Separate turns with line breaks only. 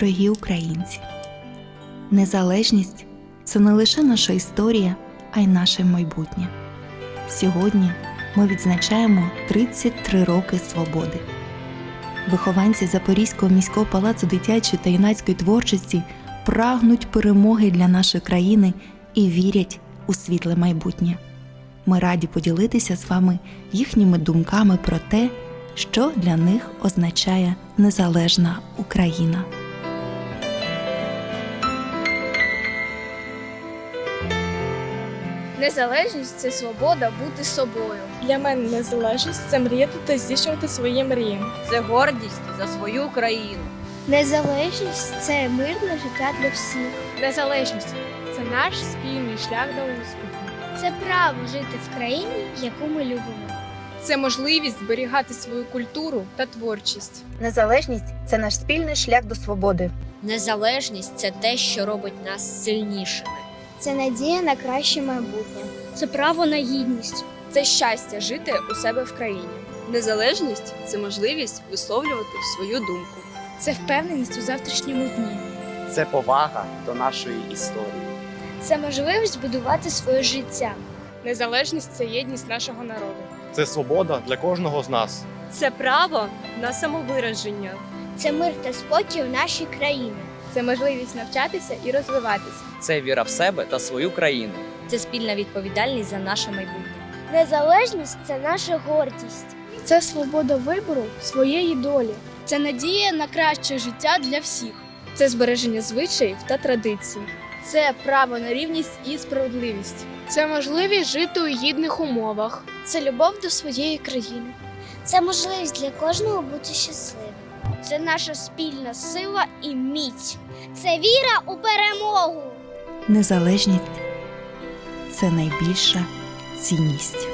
дорогі українці! Незалежність це не лише наша історія, а й наше майбутнє. Сьогодні ми відзначаємо 33 роки свободи. Вихованці Запорізького міського палацу дитячої та юнацької творчості прагнуть перемоги для нашої країни і вірять у світле майбутнє. Ми раді поділитися з вами їхніми думками про те, що для них означає незалежна Україна.
Незалежність це свобода бути собою.
Для мене незалежність це мріяти та здійснювати свої мрії.
це гордість за свою країну.
Незалежність це мирне життя для всіх.
Незалежність це наш спільний шлях до успіху.
Це право жити в країні, яку ми любимо.
Це можливість зберігати свою культуру та творчість.
Незалежність це наш спільний шлях до свободи.
Незалежність це те, що робить нас сильнішими.
Це надія на краще майбутнє. Це право на гідність.
Це щастя жити у себе в країні.
Незалежність це можливість висловлювати свою думку.
Це впевненість у завтрашньому дні.
це повага до нашої історії.
Це можливість будувати своє життя.
Незалежність це єдність нашого народу.
Це свобода для кожного з нас.
Це право на самовираження.
Це мир та спокій у нашій країні.
Це можливість навчатися і розвиватися.
це віра в себе та свою країну.
Це спільна відповідальність за наше майбутнє.
Незалежність це наша гордість.
Це свобода вибору своєї долі.
Це надія на краще життя для всіх.
Це збереження звичаїв та традицій. Це право на рівність і справедливість. Це можливість жити у гідних умовах.
Це любов до своєї країни. Це можливість для кожного бути щасливим. Це наша спільна сила і міць. Це віра у перемогу.
Незалежність це найбільша цінність.